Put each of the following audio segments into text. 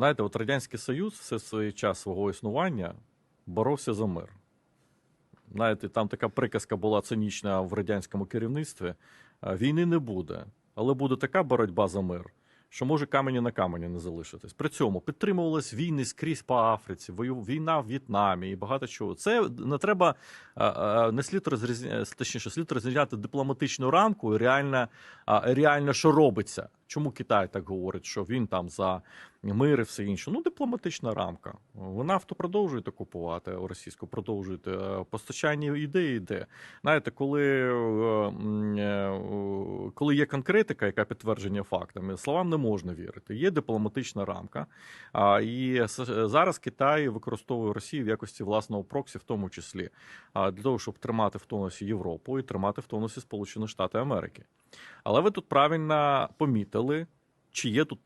Знаєте, от Радянський Союз все свій час свого існування боровся за мир. Знаєте, там така приказка була цинічна в радянському керівництві: війни не буде, але буде така боротьба за мир, що може камені на камені не залишитись. При цьому підтримувались війни скрізь по Африці, війна в В'єтнамі і багато чого. Це не треба не слід розрізняти, точніше, слід розрізняти дипломатичну рамку і реально, реально, що робиться. Чому Китай так говорить, що він там за мир і все інше? Ну, дипломатична рамка. Ви нафту продовжуєте купувати російську, продовжуєте постачання ідеї йде. Знаєте, коли, е, е, коли є конкретика, яка підтвердження фактами, словам не можна вірити. Є дипломатична рамка. А, і зараз Китай використовує Росію в якості власного проксі, в тому числі, для того, щоб тримати в тонусі Європу і тримати в тонусі Сполучені Штати Америки. Але ви тут правильно помітили, чи є тут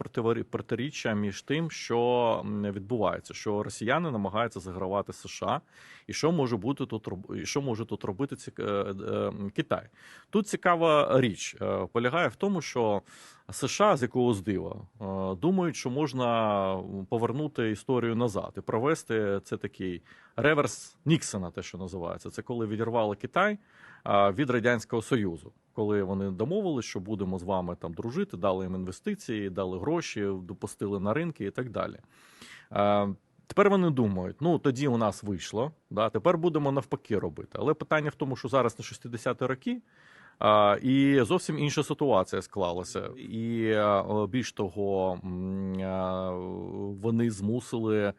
протиріччя між тим, що відбувається, що росіяни намагаються загравати США, і що може бути тут і що може тут робити ці, е, е, Китай. Тут цікава річ е, полягає в тому, що США з якогось дива думають, що можна повернути історію назад і провести це такий реверс Ніксона, те, що називається. Це коли відірвали Китай від радянського союзу, коли вони домовились, що будемо з вами там дружити, дали їм інвестиції, дали гроші, допустили на ринки і так далі. А, Тепер вони думають, ну тоді у нас вийшло, да, тепер будемо навпаки робити. Але питання в тому, що зараз на 60-ті роки. А, і зовсім інша ситуація склалася. І е, більш того, е, вони змусили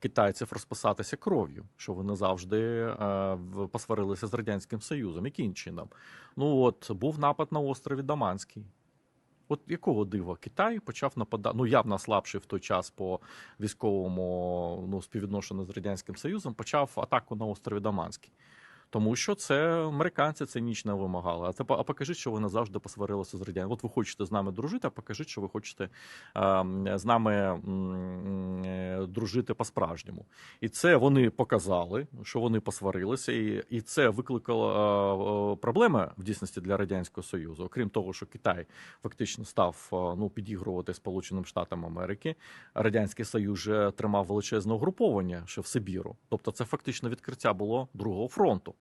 китайців розписатися кров'ю, що вони завжди е, посварилися з радянським союзом. Яким чином? Ну от був напад на острові Даманський. От якого дива Китай почав нападати? Ну явно слабший в той час по військовому ну, співвідношенню з радянським союзом, почав атаку на острові Даманський. Тому що це американці цинічно вимагали. А це а покажіть, що ви назавжди посварилися з радянським. От ви хочете з нами дружити, а покажіть, що ви хочете е, з нами е, дружити по-справжньому. І це вони показали, що вони посварилися, і, і це викликало е, е, проблеми в дійсності для радянського союзу. Окрім того, що Китай фактично став ну підігрувати Сполученим Штатам Америки. Радянський Союз же тримав величезне угруповання ще в Сибіру. Тобто, це фактично відкриття було другого фронту.